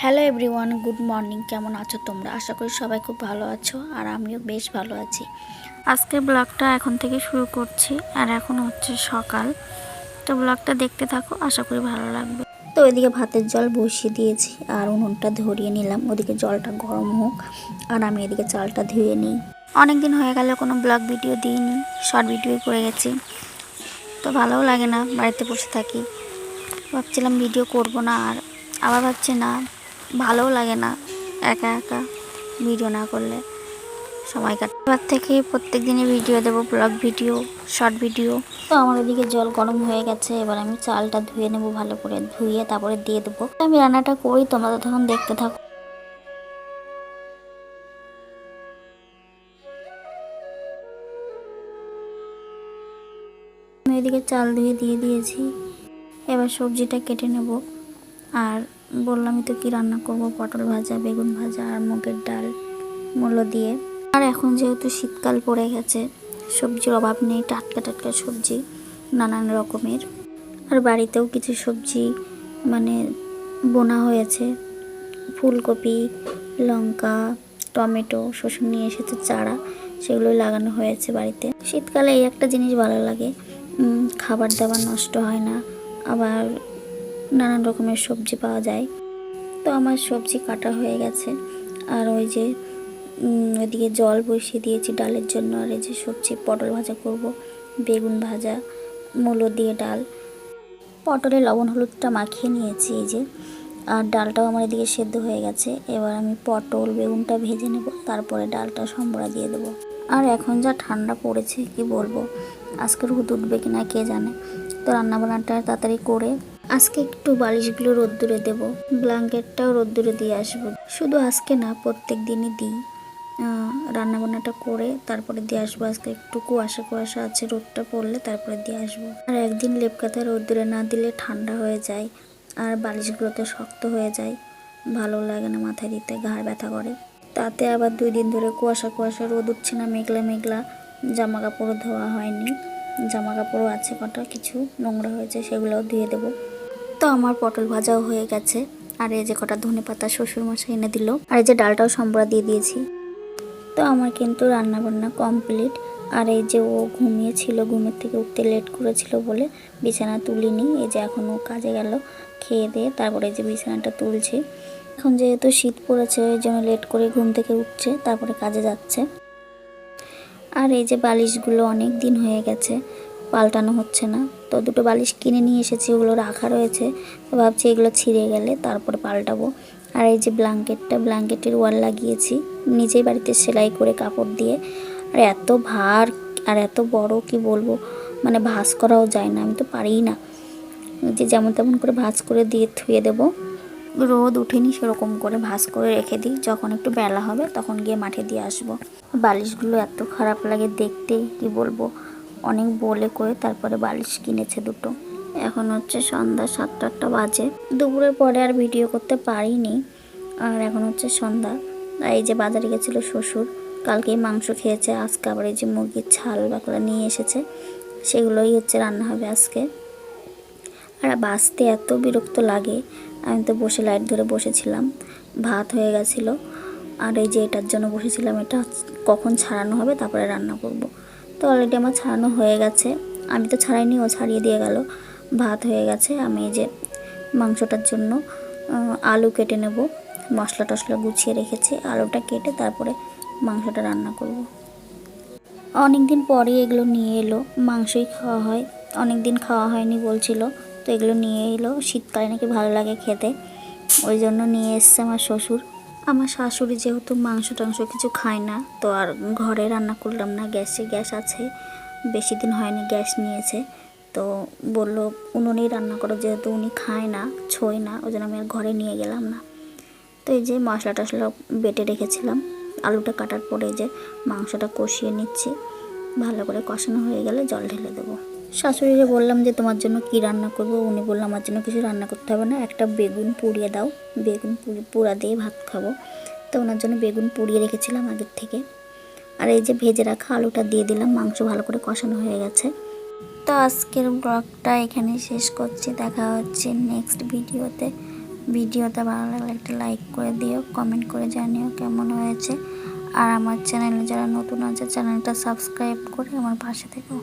Hello everyone good morning কেমন আছো তোমরা? আশা করি সবাই খুব ভালো আছো আর আমিও বেশ ভালো আছি। আজকে ব্লগটা এখন থেকে শুরু করছি আর এখন হচ্ছে সকাল। তো ব্লগটা দেখতে থাকো, আশা করি ভালো লাগবে। তো ওইদিকে ভাতের জল বসিয়ে দিয়েছি আর উনুনটা ধরিয়ে নিলাম। ওদিকে জলটা গরম হোক আর আমি এদিকে চালটা ধুয়ে নিই। অনেক দিন হয়ে গেলে কোনো ব্লগ ভিডিও দিইনি, শর্ট ভিডিও করে গেছি। তো ভালোও লাগে না, বাড়িতে বসে থাকি। ভাবছিলাম ভিডিও করব না আর আবার ভাবছি না ভালোও লাগে না। একা একা ভিডিও না করলে। সময় কাট। এবার থেকে প্রত্যেক দিনই ভিডিও দেবো ব্লগ ভিডিও শর্ট ভিডিও তো আমার ওদিকে জল গরম হয়ে গেছে। এবার আমি চালটা ধুয়ে নেব ভালো করে। ধুয়ে তারপরে দিয়ে দেবো। আমি রান্নাটা করি, তোমরা তখন দেখতে থাকো। আমি এদিকে চাল ধুয়ে দিয়ে দিয়েছি। এবার সবজিটা কেটে নেব। আর বললামই তো কি রান্না করব? পটল ভাজা, বেগুন ভাজা আর মুগের ডাল মূলো দিয়ে। আর এখন যেহেতু শীতকাল পড়ে গেছে, সবজির অভাব নেই, টাটকা টাটকা সবজি নানান রকমের। আর বাড়িতেও কিছু সবজি মানে বোনা হয়েছে। ফুলকপি, লঙ্কা, টমেটো, শসুন নিয়ে এসেছে, চারা সেগুলো লাগানো হয়েছে বাড়িতে। শীতকালে এই একটা জিনিস ভালো লাগে খাবার দাবার নষ্ট হয় না। আবার নানান রকমের সবজি পাওয়া যায়। তো আমার সবজি কাটা হয়ে গেছে। আর ওই যে ওইদিকে জল বসিয়ে দিয়েছি ডালের জন্য। আর এই যে সবজি, পটল ভাজা করব। বেগুন ভাজা, মূলো দিয়ে ডাল। পটলে লবণ হলুদটা মাখিয়ে নিয়েছি এই যে। আর ডালটাও আমার এদিকে সেদ্ধ হয়ে গেছে। এবার আমি পটল, বেগুনটা ভেজে নেব। তারপরে ডালটা সম্বরা দিয়ে দেবো। আর এখন যা ঠান্ডা পড়েছে, কি বলব? আজকে রোদ উঠবে কিনা কে জানে? তো রান্নাবান্নাটা তাড়াতাড়ি করে আজকে একটু বালিশগুলো রোদ্দুরে দেব, ব্ল্যাঙ্কেটটাও রোদ্দুরে দিয়ে আসব। শুধু আজকে না, প্রত্যেক দিনই দিই। রান্নাবান্নাটা করে তারপরে দিয়ে আসব। আজকে একটু কুয়াশা কুয়াশা আছে, রোদটা পড়লে তারপরে দিয়ে আসব। আর একদিন লেপকাতা রোদ্দুরে না দিলে ঠান্ডা হয়ে যায় আর বালিশগুলো তো শক্ত হয়ে যায়। ভালো লাগে না মাথায় দিতে, ঘাড় ব্যথা করে। তাতে আবার দুই দিন ধরে কুয়াশা কুয়াশা রোদ উঠছে না, মেঘলা মেঘলা জামা কাপড়ও ধোয়া হয়নি। জামা কাপড়ও আছে কটা, কিছু নোংরা হয়েছে, সেগুলোও ধুয়ে দেবো। তো আমার পটল ভাজাও হয়ে গেছে। আর এই যে কটা ধনে পাতা শ্বশুর মশাই এনে দিল, আর এই যে ডালটাও সম্বরা দিয়ে দিয়েছি। তো আমার কিন্তু রান্না বান্না কমপ্লিট। আর এই যে ও ঘুমিয়েছিল, ঘুমের থেকে উঠতে লেট করেছিল বলে বিছানা তুলিনি। এই যে এখন ও কাজে গেল, খেয়ে দিয়ে তারপরে এই যে বিছানাটা তুলছি। এখন যেহেতু শীত পড়েছে, ওই জন্য লেট করে ঘুম থেকে উঠছে, তারপরে কাজে যাচ্ছে। আর এই যে বালিশগুলো অনেক দিন হয়ে গেছে পাল্টানো হচ্ছে না। তো দুটো বালিশ কিনে নিয়ে এসেছি, ওগুলো রাখা রয়েছে। তো ভাবছি এগুলো ছিঁড়ে গেলে তারপরে পাল্টাবো। আর এই যে ব্ল্যাঙ্কেটটা, ব্ল্যাঙ্কেটের ওয়াল লাগিয়েছি, নিজেই বাড়িতে সেলাই করে কাপড় দিয়ে। আর এত ভার আর এত বড়, কি বলব? মানে ভাঁজ করাও যায় না, আমি তো পারিই না। যে যেমন তেমন করে ভাঁজ করে দিয়ে ধুয়ে দেবো। রোদ উঠেনি সেরকম করে ভাঁজ করে রেখে দিই। যখন একটু বেলা হবে, তখন গিয়ে মাঠে দিয়ে আসব। বালিশগুলো এত খারাপ লাগে দেখতে, কি বলব? অনেক বলে করে তারপরে বালিশ কিনেছে দুটো। এখন হচ্ছে সন্ধ্যা সাতটা আটটা বাজে। দুপুরের পরে আর ভিডিও করতে পারিনি। আর এখন হচ্ছে সন্ধ্যা। এই যে বাজারে গেছিল শ্বশুর, কালকেই মাংস খেয়েছে, আজকে আবার এই যে মুরগির ছাল বাকলা নিয়ে এসেছে। সেগুলোই হচ্ছে রান্না হবে আজকে। আর বাঁচতে এত বিরক্ত লাগে। আমি তো বসে লাইট ধরে বসেছিলাম। ভাত হয়ে গেছিল। আর এই যে এটার জন্য বসেছিলাম, এটা কখন ছাড়ানো হবে? তারপরে রান্না করব। তো অলরেডি আমার ছাড়ানো হয়ে গেছে। আমি তো ছাড়াইনি ও ছাড়িয়ে দিয়ে গেল। ভাত হয়ে গেছে, আমি এই যে মাংসটার জন্য আলু কেটে নেব। মশলা টশলা গুছিয়ে রেখেছি, আলুটা কেটে তারপরে মাংসটা রান্না করব। অনেক দিন পরে এগুলো নিয়ে এলো। মাংসই খাওয়া হয়। অনেক দিন খাওয়া হয়নি বলছিল, তো এগুলো নিয়ে এলো। শীতকালে নাকি ভালো লাগে খেতে। ওই জন্য নিয়ে এসছে আমার শ্বশুর। আমার শাশুড়ি যেহেতু মাংস টাংস কিছু খায় না, তো আর ঘরে রান্না করলাম না, গ্যাসে গ্যাস আছে, বেশি দিন হয়নি গ্যাস নিয়েছে। তো বলল উনুনেই রান্না করো, যেহেতু উনি খায় না, ছোয় না, ওই জন্য আমি আর ঘরে নিয়ে গেলাম না। তো এই যে মশলা টশলা বেটে রেখেছিলাম, আলুটা কাটার পরে যে মাংসটা কষিয়ে নিচ্ছি, ভালো করে কষানো হয়ে গেলে জল ঢেলে দেবো। শাশুড়িকে বললাম যে তোমার জন্য কি রান্না করব, উনি বলল আমার জন্য কিছু রান্না করতে হবে না, একটা বেগুন পুড়িয়ে দাও, বেগুন পুড়ি দিয়ে ভাত খাব। তো ওনার জন্য বেগুন পুড়িয়ে রেখেছিলাম আগের থেকে। আর এই যে ভেজে রাখা আলুটা দিয়ে দিলাম, মাংস ভালো করে কষানো হয়ে গেছে। তো আজকের ব্লগটা এখানে শেষ করছি, দেখা হচ্ছে নেক্সট ভিডিওতে। ভিডিওটা ভালো লাগলে একটা লাইক করে দিও কমেন্ট করে জানিও কেমন হয়েছে। আর আমার চ্যানেলে যারা নতুন আছে চ্যানেলটা সাবস্ক্রাইব করে আমার পাশে থেকো।